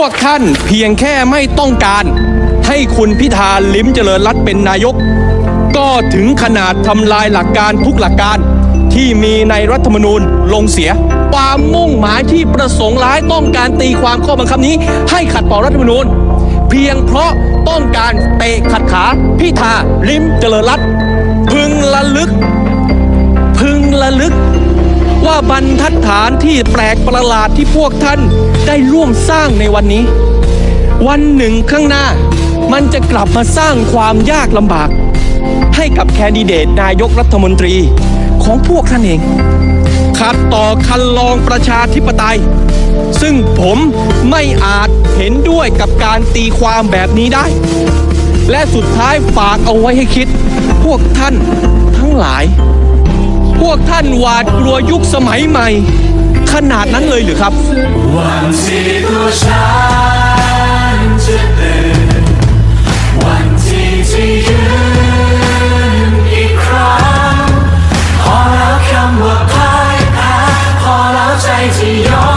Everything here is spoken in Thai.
วกท่านเพียงแค่ไม่ต้องการ ให้คุณพิธาลิ้มเจริญรัตน์เป็นนายก ก็ถึงขนาดทำลายหลักการทุกหลักการที่มีในรัฐธรรมนูญลงเสีย ความมุ่งหมายที่ประสงค์ร้ายต้องการตีความข้อบังคับนี้ ให้ขัดต่อรัฐธรรมนูญ เพียงเพราะต้องการเตะขัดขาพิธาลิ้มเจริญรัตน์พึงระลึก พึงระลึก ว่าบรรทัดฐานที่แปลกประหลาดที่พวกท่านได้ร่วมสร้างในวันนี้ วันหนึ่งข้างหน้า มันจะกลับมาสร้างความยากลำบาก ให้กับแคนดิเดตนายกรัฐมนตรีของพวกท่านเอง ขัดต่อคันลองประชาธิปไตย ซึ่งผมไม่อาจเห็นด้วยกับการตีความแบบนี้ได้ และสุดท้ายฝากเอาไว้ให้คิด พวกท่านทั้งหลาย พวกท่านหวาดกลัวยุคสมัยใหม่ ขนาดนั้นเลยหรือครับ วันที่ตัวฉันจะเดินวันที่ที่ยืนอีกครั้งพอแล้วคำว่าพ่ายแพ้พอแล้วใจที่ยอม